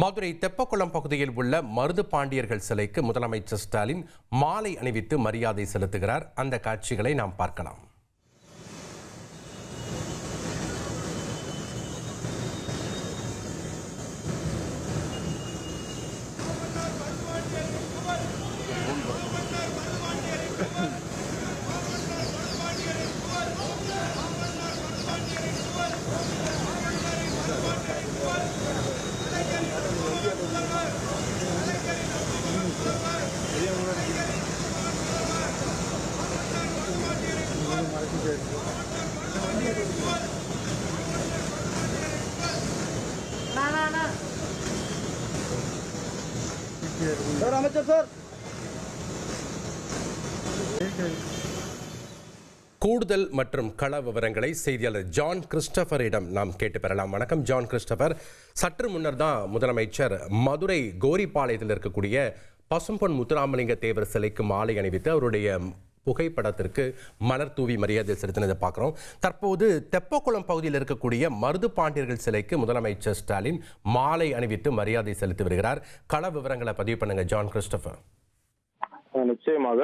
மதுரை தெப்பக்குளம் பகுதியில் உள்ள மருது பாண்டியர்கள் சிலைக்கு முதலமைச்சர் ஸ்டாலின் மாலை அணிவித்து மரியாதை செலுத்துகிறார். அந்த காட்சிகளை நாம் பார்க்கலாம். சார் அமைச்சர் சார். கூடுதல் மற்றும் கள விவரங்களை செய்தியாளர் ஜான் கிறிஸ்டபரிடம் நாம் கேட்டு பெறலாம். வணக்கம் ஜான் கிறிஸ்டபர். சற்று முன்னர் தான் முதலமைச்சர் மதுரை கோரிப்பாளையத்தில் இருக்கக்கூடிய பசும்பொன் முத்துராமலிங்க தேவர் சிலைக்கு மாலை அணிவித்து அவருடைய புகைப்படத்திற்கு மலர் தூவி மரியாதை செலுத்தினதை பார்க்குறோம். தற்போது தெப்பக்குளம் பகுதியில் இருக்கக்கூடிய மருது பாண்டியர்கள் சிலைக்கு முதலமைச்சர் ஸ்டாலின் மாலை அணிவித்து மரியாதை செலுத்தி வருகிறார். கள விவரங்களை பதிவு பண்ணுங்க ஜான் கிறிஸ்டபர். நிச்சயமாக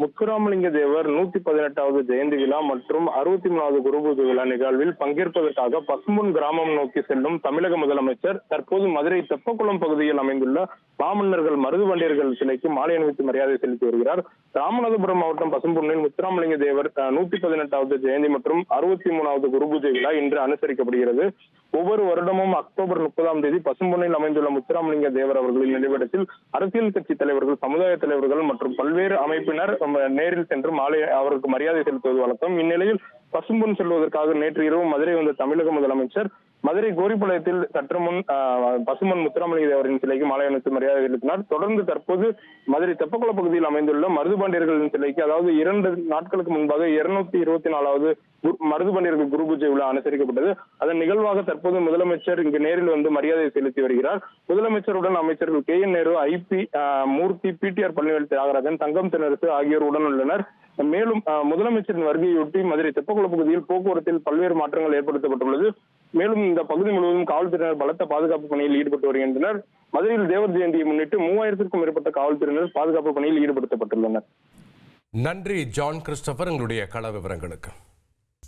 முத்துராமலிங்க தேவர் நூத்தி பதினெட்டாவது ஜெயந்தி விழா மற்றும் அறுபத்தி மூணாவது குருபூஜை விழா நிகழ்வில் பங்கேற்பதற்காக பசும்பொன் கிராமம் நோக்கி செல்லும் தமிழக முதலமைச்சர் தற்போது மதுரை தெப்பக்குளம் பகுதியில் அமைந்துள்ள மாமன்னர்கள் மருதுவண்டியர்கள் சிலைக்கு மாலை அணிவித்து மரியாதை செலுத்தி வருகிறார். ராமநாதபுரம் மாவட்டம் பசும்பொன்னில் முத்துராமலிங்க தேவர் நூத்தி பதினெட்டாவது ஜெயந்தி மற்றும் அறுபத்தி மூணாவது குருபூஜை விழா இன்று அனுசரிக்கப்படுகிறது. ஒவ்வொரு வருடமும் அக்டோபர் முப்பதாம் தேதி பசும்பொன்னில் அமைந்துள்ள முத்துராமலிங்க தேவர் அவர்களின் நினைவிடத்தில் அரசியல் கட்சி தலைவர்கள் சமுதாய தலைவர்கள் மற்றும் பல்வேறு அமைப்பினர் நேரில் சென்று மாலை அவருக்கு மரியாதை செலுத்துவது வழக்கம். இந்நிலையில் பசும்பொன் செல்வதற்காக நேற்று இரவு மதுரை வந்த தமிழக முதலமைச்சர் மதுரை கோரிப்பாளையத்தில் சற்று முன் பசுமன் முத்துராமலிங்க தேவரின் சிலைக்கு மாலை அணிவித்து மரியாதை செலுத்தினார். தொடர்ந்து தற்போது மதுரை தெப்பக்குள பகுதியில் அமைந்துள்ள மருதுபாண்டியர்களின் சிலைக்கு அதாவது இரண்டு நாட்களுக்கு முன்பாக இருநூத்தி இருபத்தி நாலாவது மருதுபாண்டியர்கள் குரு பூஜை விழா அனுசரிக்கப்பட்டது. அதன் நிகழ்வாக தற்போது முதலமைச்சர் இங்கு நேரில் வந்து மரியாதை செலுத்தி வருகிறார். முதலமைச்சருடன் அமைச்சர்கள் K. N. Nehru IP Moorthy PTR Palanivel Thiagarajan Thangam Thennarasu ஆகியோர் உடன் உள்ளனர். மேலும் முதலமைச்சரின் வருகையொட்டி மதுரை தெப்பக்குள பகுதியில் போக்குவரத்தில் பல்வேறு மாற்றங்கள் ஏற்படுத்தப்பட்டுள்ளது. மேலும் இந்த பகுதி முழுவதும் காவல்துறையினர் பலத்த பாதுகாப்பு பணியில் ஈடுபட்டு வருகின்றனர். மதுரையில் தேவர் ஜெயந்தியை முன்னிட்டு மூவாயிரத்திற்கும் மேற்பட்ட காவல்துறையினர் பாதுகாப்பு பணியில் ஈடுபடுத்தப்பட்டுள்ளனர். நன்றி ஜான் கிறிஸ்டபர். உங்களுடைய கள விவரங்களுக்கு.